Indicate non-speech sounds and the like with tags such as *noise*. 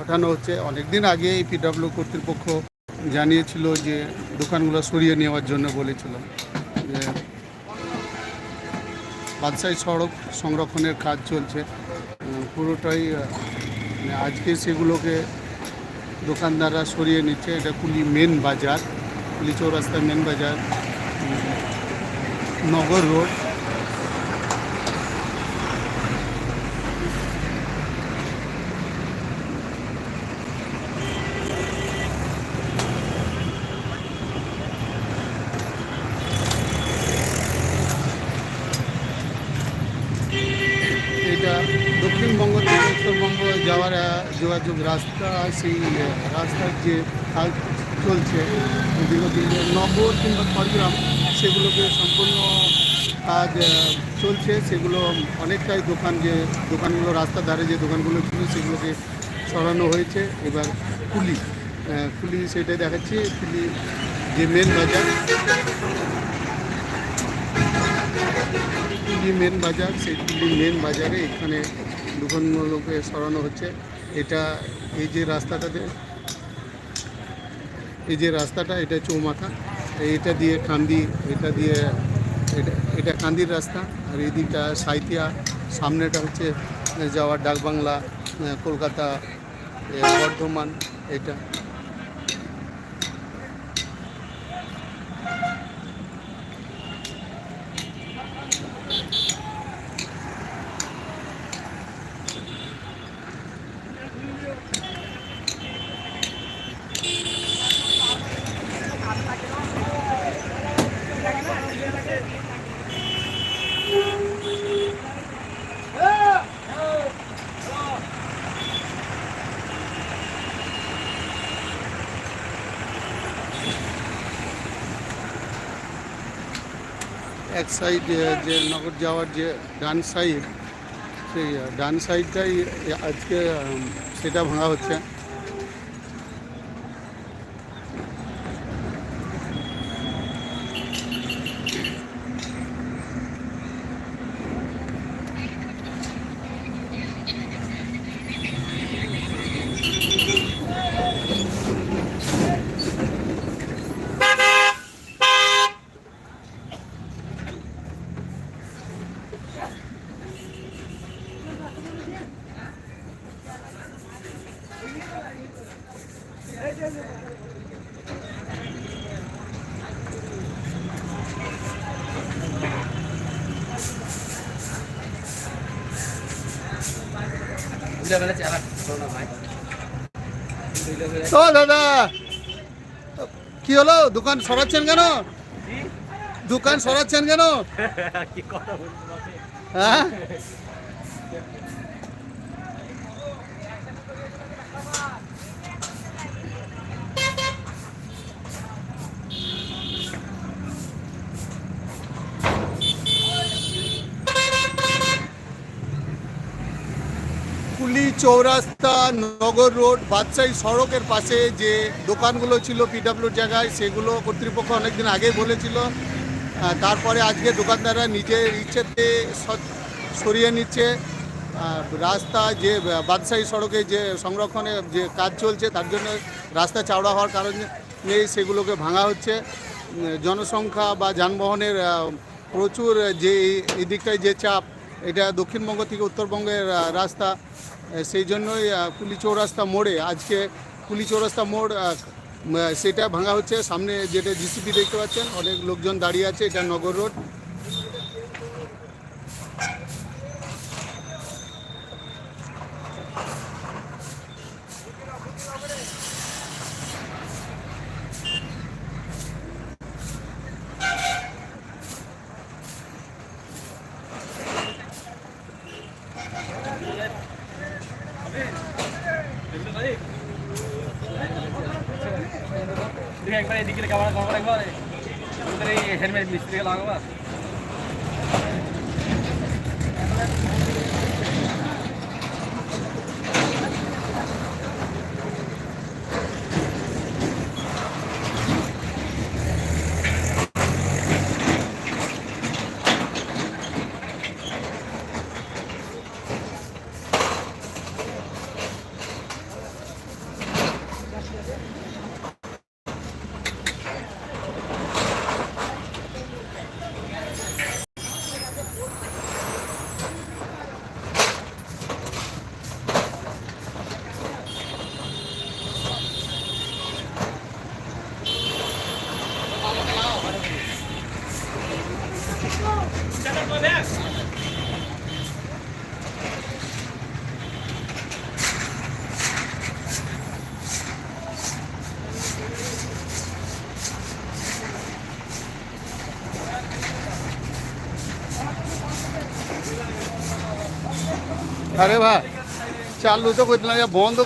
হটানো হচ্ছে। অনেক দিন আগে এই পিডাব্লিউ কর্তৃপক্ষ জানিয়েছিল যে দোকানগুলো সরিয়ে নেওয়ার জন্য বলেছিল যে বাদশাহী সড়ক সংরক্ষণের কাজ চলছে। পুরোটাই মানে আজকে সেগুলোকে দোকানদাররা সরিয়ে নিচ্ছে। এটা কুলি মেন বাজার, কুলি চৌরাস্তা মেন বাজার নগর রোড এটা দক্ষিণবঙ্গ থেকে উত্তরবঙ্গ যাওয়ার যোগাযোগ রাস্তা, সেই রাস্তার যে কাজ চলছে দীর্ঘদিন নগর কিংবা খড়গ্রাম সেগুলোকে সম্পূর্ণ কাজ চলছে। সেগুলো অনেকটাই দোকান যে, দোকানগুলো, রাস্তার ধারে যে দোকানগুলো ছিল, সেগুলোকে সরানো হয়েছে। এবার কুলি কুলি সেটাই দেখাচ্ছি। কুলি যে মেন বাজার কুলি মেন বাজার সেই কুলি মেন বাজারে এখানে দোকানগুলোকে সরানো হচ্ছে। এটা এই যে রাস্তাটাতে, এই যে রাস্তাটা, এটা চৌমাথা। এটা দিয়ে কান্দি, এটা দিয়ে এটা এটা কান্দির রাস্তা। আর এই দিকটা সাইতিয়া সামনেটা হচ্ছে যাওয়ার ডাকবাংলা কলকাতা বর্ধমান, এটা। এক সাইড যে নগর যাওয়ার যে ডান সাইড সেই আহ, ডান সাইডটাই আজকে উম, সেটা ভাঙা হচ্ছে। ও দাদা। কি হলো? দোকান সরাচ্ছেন কেন? দোকান সরাচ্ছেন কেন? *laughs* কি কথা হ্যাঁ? কুলি চৌরাস্তা, নগর রোড, বাদশাহী সড়কের পাশে যে দোকানগুলো ছিল পিডাব্লিউর জায়গায়, সেগুলো কর্তৃপক্ষ অনেকদিন আগেই বলেছিল। তারপরে আজকে দোকানদাররা নিজের ইচ্ছেতে সরিয়ে নিচ্ছে। রাস্তা যে বাদশাহী সড়কে যে সংরক্ষণে যে কাজ চলছে, তার জন্য রাস্তা চাওড়া হওয়ার কারণে সেগুলোকে ভাঙা হচ্ছে। জনসংখ্যা বা যানবাহনের প্রচুর যে এই- এই দিকটায় যে চাপ এটা দক্ষিণবঙ্গ থেকে উত্তরবঙ্গের রাস্তা। সেই জন্যই কুলি চৌরাস্তা মোড়ে আজকে কুলি চৌরাস্তা মোড় সেটা ভাঙা হচ্ছে। সামনে যেটা জিসিপি দেখতে পাচ্ছেন, অনেক লোকজন দাঁড়িয়ে আছে, এটা নগর রোড। একবার এদিকে ক্যামেরা কভার একবার হেলমেট মিস্ত্রিকে अरे भाई चालू तो, तो कोई इतना या बंद तो